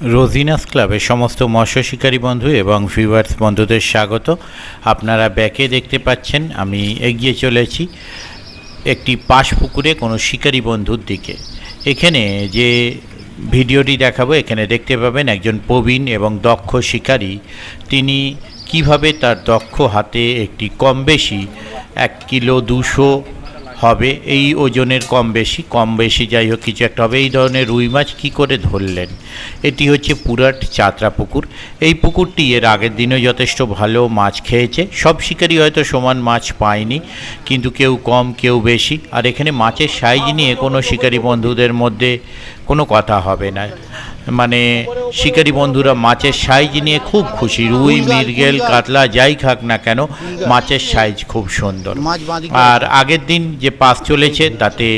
রোজিনাস ক্লাবের সমস্ত মৎস্য শিকারী বন্ধু এবং ভিউয়ার্স বন্ধুদের স্বাগত। আপনারা ব্যাকে দেখতে পাচ্ছেন, আমি এগিয়ে চলেছি একটি পাশ পুকুরে কোনো শিকারী বন্ধুর দিকে। এখানে যে ভিডিওটি দেখাবো, এখানে দেখতে পাবেন একজন প্রবীণ এবং দক্ষ শিকারী। তিনি কীভাবে তার দক্ষ হাতে একটি কম বেশি এক কিলো দুশো হবে, এই ওজনের কম বেশি কম বেশি যাই হোক, কিছু একটা হবে। এই ধরনের রুই মাছ কী করে ধরলেন? এটি হচ্ছে পুরাট চাতরা পুকুর। এই পুকুরটি এর আগের দিনেও যথেষ্ট ভালো মাছ খেয়েছে। সব শিকারই হয়তো সমান মাছ পায়নি, কিন্তু কেউ কম, কেউ বেশি। আর এখানে মাছের সাইজ নিয়ে কোনো শিকারী বন্ধুদের মধ্যে কোনো কথা হবে না। মানে শিকারি বন্ধুরা মাছের সাইজ নিয়ে খুব খুশি। রুই মৃগেল কাতলা যাই খাক না কেন মাছের সাইজ খুব সুন্দর। আর আগের দিন যে পাস চলেছে তাতে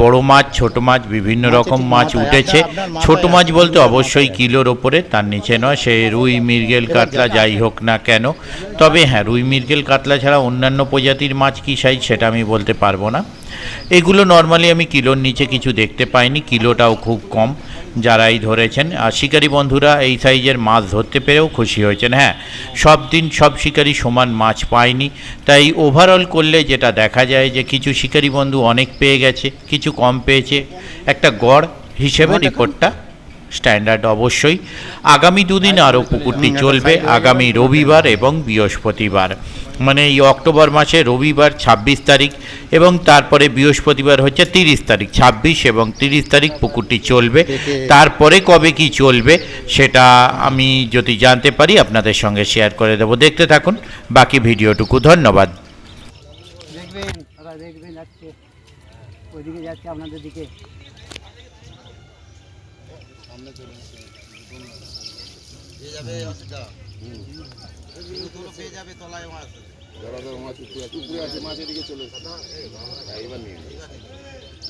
বড় মাছ ছোট মাছ বিভিন্ন রকম মাছ উঠেছে। ছোট মাছ বলতে অবশ্যই কিলোর ওপরে তার নিচে নয় সে রুই মৃগেল কাতলা যাই হোক না কেন। তবে হ্যাঁ রুই মৃগেল কাতলা ছাড়া অন্যান্য প্রজাতির মাছ কী সাইজ সেটা আমি বলতে পারব না। এগুলো নর্মালি আমি কিলোর নিচে কিছু দেখতে পাইনি কিলোটাও খুব কম। যারাই ধরেছেন আর শিকারী বন্ধুরা এই সাইজের মাছ ধরতে পেরেও খুশি হয়েছেন। হ্যাঁ সব দিন সব শিকারী সমান মাছ পায়নি। তাই ওভারঅল করলে যেটা দেখা যায় যে কিছু শিকারী বন্ধু অনেক পেয়ে গেছে কিছু কম পেয়েছে। একটা গড় হিসেবে রিপোর্টটা স্ট্যান্ডার্ড অবশ্যই। আগামী দুদিন আরও পুকুরটি চলবে, আগামী রবিবার এবং বৃহস্পতিবার। মানে এই অক্টোবর মাসে রবিবার ২৬ তারিখ এবং তারপরে বৃহস্পতিবার হচ্ছে তিরিশ তারিখ ২৬ এবং তিরিশ তারিখ পুকুরটি চলবে। তারপরে কবে কি চলবে সেটা আমি যদি জানতে পারি আপনাদের সঙ্গে শেয়ার করে দেবো। দেখতে থাকুন, বাকি ভিডিওটুকু। ধন্যবাদ। দেখবেন দেখবেন আপনাদের দিকে। জলাধর মাছ উপরে আছে উপরে আছে মাছ এদিকে চলে এসেছে। হ্যাঁ, এবার নিয়ে নে।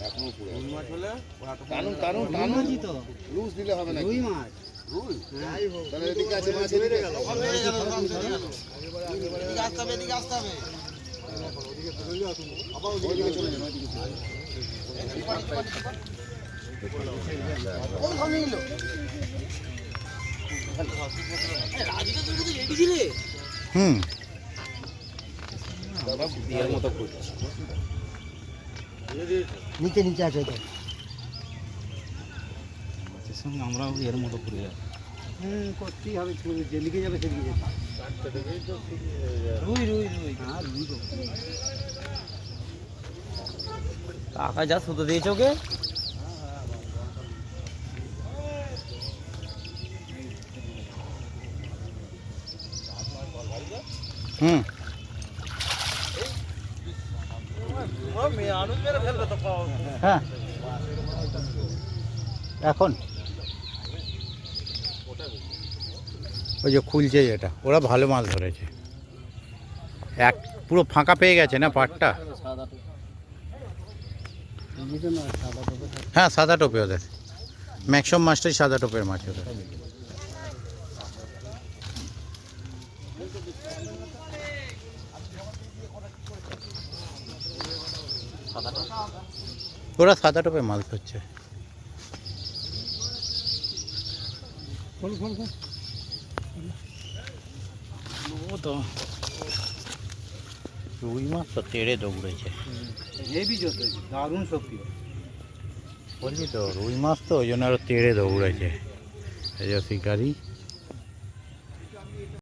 এখনও উপরে আছে। টানুন টানুন টানুন। তো। লুজ দিলে হবে না রুই মাছ। তাহলে এদিকে আছে মাছ এদিকে চলে যান। হুম। নিচে নিচে আছে তো। সঙ্গে আমরাও এর মতো করে যাই। হুম করতেই হবে যেদিকে যাবে সেদিকে যাবে রুই রুই রুই হ্যাঁ রুই কাকা যা শুধু দিয়েছে ওকে। হুম। হ্যাঁ। এখন? ওই যে খুলছে যেটা, ওরা ভালো মাছ ধরেছে। এক, পুরো ফাঁকা পেয়ে গেছে না পাটটা। হ্যাঁ সাদা টোপে ওদের। ম্যাক্সিমাম মাছটাই সাদা টোপের মাছ ওদের। ওরা সাদা টোপে মাছ ধরছে রুই মাছ তো তেড়ে দৌড়েছে। হেভি যত দারুণ শক্তি। বলছি তো রুই মাছ তো ওই জন্য আরও তেড়ে দৌড়েছে। এই যে শিকারি।